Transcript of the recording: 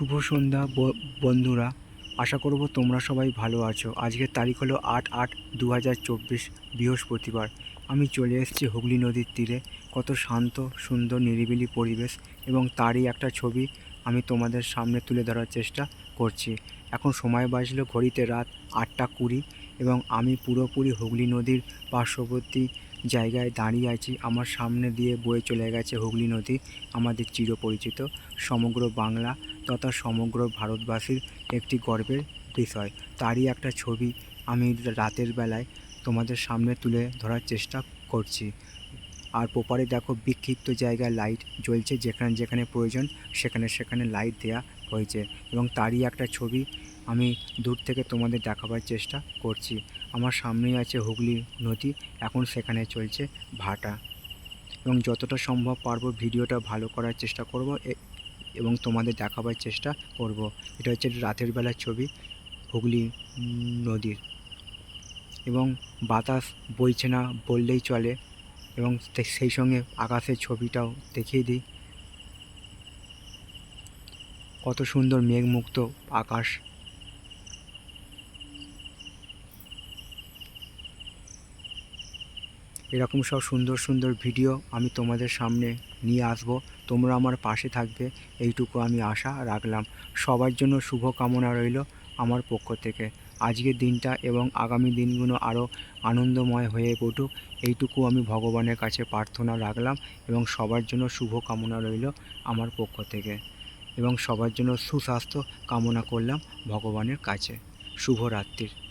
শুভ সন্ধ্যা বন্ধুরা। আশা করব তোমরা সবাই ভালো আছো। আজকের তারিখ হলো আট আট দু হাজার চব্বিশ বৃহস্পতিবার। আমি চলে এসেছি হুগলি নদীর তীরে। কত শান্ত, সুন্দর, নিরিবিলি পরিবেশ এবং তারই একটা ছবি আমি তোমাদের সামনে তুলে ধরার চেষ্টা করছি। এখন সময় বাজলো ঘড়িতে রাত আটটা কুড়ি এবং আমি পুরোপুরি হুগলি নদীর পার্শ্ববর্তী জায়গায় দাঁড়িয়ে আছি। আমার সামনে দিয়ে বয়ে চলে গেছে হুগলি নদী, আমাদের চিরপরিচিত, সমগ্র বাংলা তথা সমগ্র ভারতবাসীর একটি গর্বের বিষয়। তারই একটা ছবি আমি রাতের বেলায় তোমাদের সামনে তুলে ধরার চেষ্টা করছি। আর পোপারে দেখো বিক্ষিপ্ত জায়গায় লাইট জ্বলছে, যেখানে যেখানে প্রয়োজন সেখানে সেখানে লাইট দেওয়া হয়েছে। এবং তারই একটা ছবি আমি দূর থেকে তোমাদের দেখাবার চেষ্টা করছি। আমার সামনেই আছে হুগলি নদী, এখন সেখানে চলছে ভাটা। এবং যতটা সম্ভব পারব ভিডিওটা ভালো করার চেষ্টা করব এবং তোমাদের দেখাবার চেষ্টা করব। এটা হচ্ছে রাতের বেলার ছবি, হুগলি নদীর। এবং বাতাস বইছে না বললেই চলে। এবং সেই সঙ্গে আকাশের ছবিটাও দেখিয়ে দিই। কত সুন্দর মেঘমুক্ত আকাশ। এরকম সব সুন্দর সুন্দর ভিডিও আমি তোমাদের সামনে নিয়ে আসব। তোমরা আমার পাশে থাকবে। এইটুকু আমি আশা রাখলাম। সবার জন্য শুভ কামনা রইল আমার পক্ষ থেকে। আজকের দিনটা এবং আগামী দিনগুলো আরও আনন্দময় হয়ে উঠুক। এইটুকু আমি ভগবানের কাছে প্রার্থনা রাখলাম এবং সবার জন্য শুভ কামনা রইল আমার পক্ষ থেকে। এবং সবার জন্য সুস্বাস্থ্য কামনা করলাম ভগবানের কাছে। শুভরাত্রির।